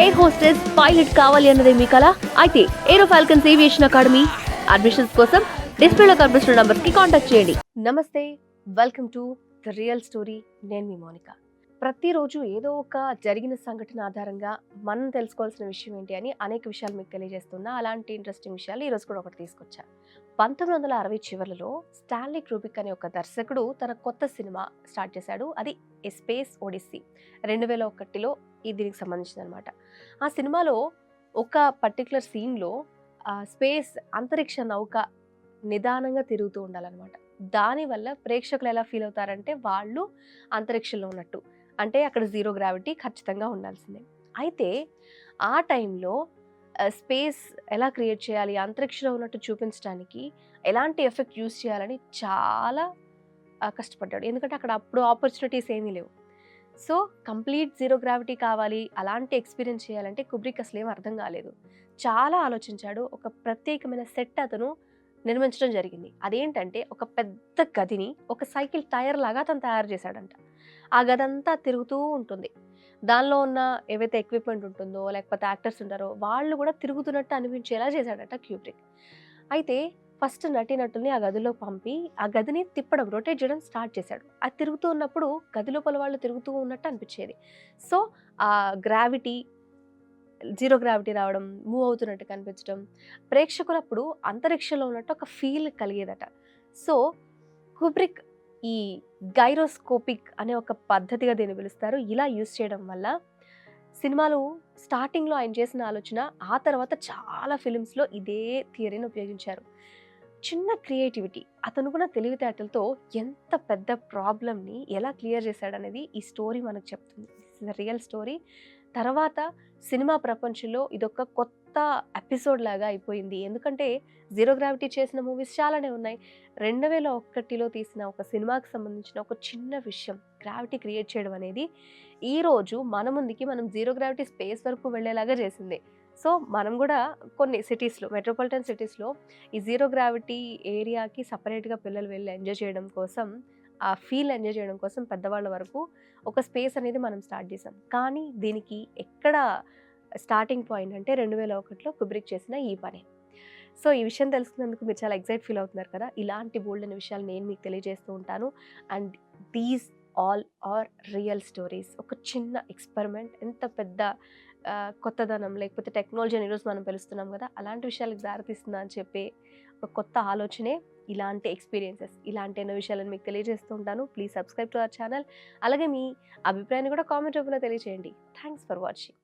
Air hostess pilot కావాలి అన్నదే మీ కళ అయితే aero falcons aviation academy admissions కోసం డిస్ప్లేలో కనిపిస్తున్న నంబర్కి కాంటాక్ట్ చేయండి. నమస్తే welcome to the real story నేను మీ మోనిక. ప్రతిరోజు ఏదో ఒక జరిగిన సంఘటన ఆధారంగా మనం తెలుసుకోవాల్సిన విషయం ఏంటి అని అనేక విషయాలు మీకు తెలియజేస్తున్నా. అలాంటి ఇంట్రెస్టింగ్ విషయాలు ఈరోజు కూడా ఒకటి తీసుకొచ్చా. పంతొమ్మిది వందల అరవై చివరిలో స్టాన్లీ క్రూబిక్ అనే ఒక దర్శకుడు తన కొత్త సినిమా స్టార్ట్ చేశాడు. అది ఎ స్పేస్ ఒడిస్సీ రెండు వేల ఒకటిలో ఈ దీనికి సంబంధించింది అనమాట ఆ సినిమాలో ఒక పర్టికులర్ సీన్లో స్పేస్ అంతరిక్ష నౌక నిదానంగా తిరుగుతూ ఉండాలన్నమాట. దానివల్ల ప్రేక్షకులు ఎలా ఫీల్ అవుతారంటే వాళ్ళు అంతరిక్షంలో ఉన్నట్టు. అంటే అక్కడ జీరో గ్రావిటీ ఖచ్చితంగా ఉండాల్సిందే. అయితే ఆ టైంలో స్పేస్ ఎలా క్రియేట్ చేయాలి అంతరిక్షంలో ఉన్నట్టు చూపించడానికి ఎలాంటి ఎఫెక్ట్ యూస్ చేయాలని చాలా కష్టపడ్డాడు. ఎందుకంటే అక్కడ అప్పుడు ఆపర్చునిటీస్ ఏమీ లేవు. సో కంప్లీట్ జీరో గ్రావిటీ కావాలి అలాంటి ఎక్స్పీరియన్స్ చేయాలంటే కుబ్రిక్ అసలు ఏం అర్థం కాలేదు. చాలా ఆలోచించాడు ఒక ప్రత్యేకమైన సెట్ అతను నిర్మించడం జరిగింది. అదేంటంటే ఒక పెద్ద గదిని ఒక సైకిల్ టైర్ లాగా అతను తయారు చేశాడంట. ఆ గది అంతా తిరుగుతూ ఉంటుంది. దానిలో ఉన్న ఏవైతే ఎక్విప్మెంట్ ఉంటుందో లేకపోతే యాక్టర్స్ ఉంటారో వాళ్ళు కూడా తిరుగుతున్నట్టు అనిపించేలా చేశాడట క్యూబ్రిక్. అయితే ఫస్ట్ నటీనటుల్ని ఆ గదిలో పంపి ఆ గదిని తిప్పడం రొటేట్ చేయడం స్టార్ట్ చేశాడు. అది తిరుగుతూ ఉన్నప్పుడు గది లోపల వాళ్ళు తిరుగుతూ ఉన్నట్టు అనిపించేది. సో ఆ గ్రావిటీ జీరో గ్రావిటీ రావడం మూవ్ అవుతున్నట్టు కనిపించడం ప్రేక్షకులప్పుడు అంతరిక్షంలో ఉన్నట్టు ఒక ఫీల్ కలిగేదట. సో కుబ్రిక్ ఈ గైరోస్కోపిక్ అనే ఒక పద్ధతిగా దీన్ని పిలుస్తారు. ఇలా యూస్ చేయడం వల్ల సినిమాలు స్టార్టింగ్లో ఆయన చేసిన ఆలోచన ఆ తర్వాత చాలా ఫిలిమ్స్లో ఇదే థియరీని ఉపయోగించారు. చిన్న క్రియేటివిటీ అతను కూడా తెలివితేటలతో ఎంత పెద్ద ప్రాబ్లమ్ని ఎలా క్లియర్ చేశాడనేది ఈ స్టోరీ మనకు చెప్తుంది. రియల్ స్టోరీ తర్వాత సినిమా ప్రపంచంలో ఇదొక కొత్త ఎపిసోడ్ లాగా అయిపోయింది. ఎందుకంటే జీరో గ్రావిటీ చేసిన మూవీస్ చాలానే ఉన్నాయి. రెండు వేల ఒకటిలో తీసిన ఒక సినిమాకి సంబంధించిన ఒక చిన్న విషయం గ్రావిటీ క్రియేట్ చేయడం అనేది ఈ రోజు మన ముందుకి మనం జీరో గ్రావిటీ స్పేస్ వరకు వెళ్ళేలాగా చేసింది. సో మనం కూడా కొన్ని సిటీస్లో మెట్రోపాలిటన్ సిటీస్లో ఈ జీరో గ్రావిటీ ఏరియాకి సపరేట్గా పిల్లలు వెళ్ళి ఎంజాయ్ చేయడం కోసం ఆ ఫీల్ ఎంజాయ్ చేయడం కోసం పెద్దవాళ్ళ వరకు ఒక స్పేస్ అనేది మనం స్టార్ట్ చేసాం కానీ దీనికి ఎక్కడ స్టార్టింగ్ పాయింట్ అంటే రెండు వేల ఒకటిలో కుబ్రిక్ చేసిన ఈ పని. సో ఈ విషయం తెలుసుకున్నందుకు మీరు చాలా ఎగ్జైట్ ఫీల్ అవుతున్నారు కదా! ఇలాంటి బోల్డ్ అనే విషయాలు నేను మీకు తెలియజేస్తూ ఉంటాను. And these all are real stories. ఒక చిన్న ఎక్స్పెరిమెంట్. ఎంత పెద్ద కొత్తదనం లేకపోతే టెక్నాలజీ అని ఈరోజు మనం పిలుస్తున్నాం కదా! అలాంటి విషయాలకు దారితీస్తుందా అని చెప్పి ఒక కొత్త ఆలోచనే ఇలాంటి ఎక్స్పీరియన్సెస్ ఇలాంటి ఎన్నో విషయాలను మీకు తెలియజేస్తూ ఉంటాను. Please subscribe to our channel. అలాగే మీ అభిప్రాయాన్ని కూడా కామెంట్ రూపంలో తెలియజేయండి థ్యాంక్స్ ఫర్ వాచింగ్.